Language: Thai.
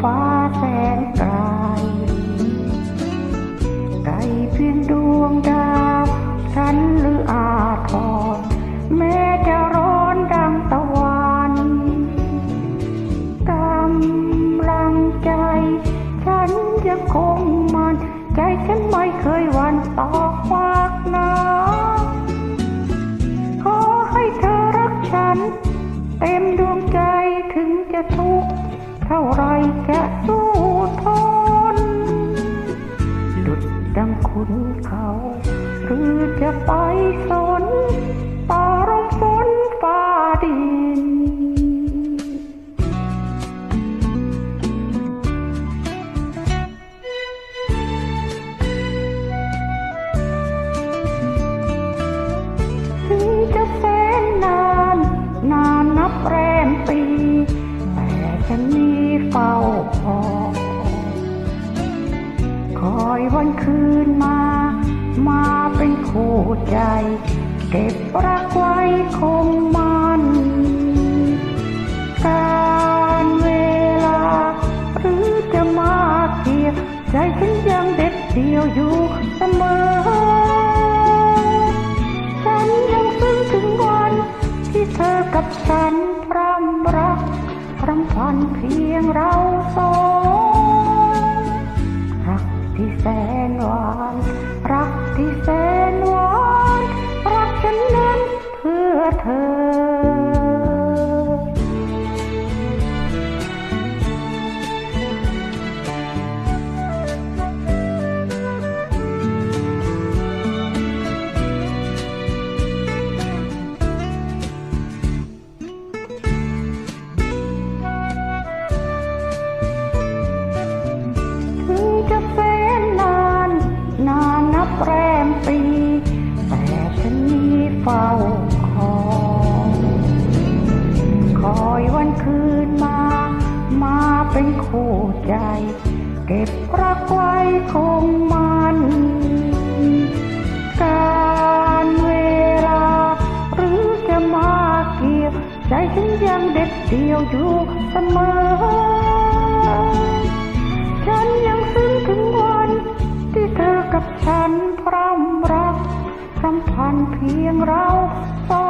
far ท่าไรจะสู้ทนดุดดังคุณเขา หรือจะไป วันคืนมา มาเป็นคู่ใจ เก็บรักไว้คงมันการเวลา หรือจะมาเกี่ยวใจฉันยังเด็ดเดียวอยู่เสมอ ฉันยังซึ้งถึงวันที่เธอกับฉันพร่ำรักพร่ำพันเพียงเราสอง รัก แรมปีแต่ฉันมีเฝ้าคอยคอยวันคืนมา มาเป็นคู่ใจ เก็บรักไว้คงมันการเวลา หรือจะมาเกี่ยว ใจฉันยังเด็ดเดียวอยู่เสมอ ฉันยังซึ้งถึง ฉันพร่ำรักพรำพันเพียงเราสอง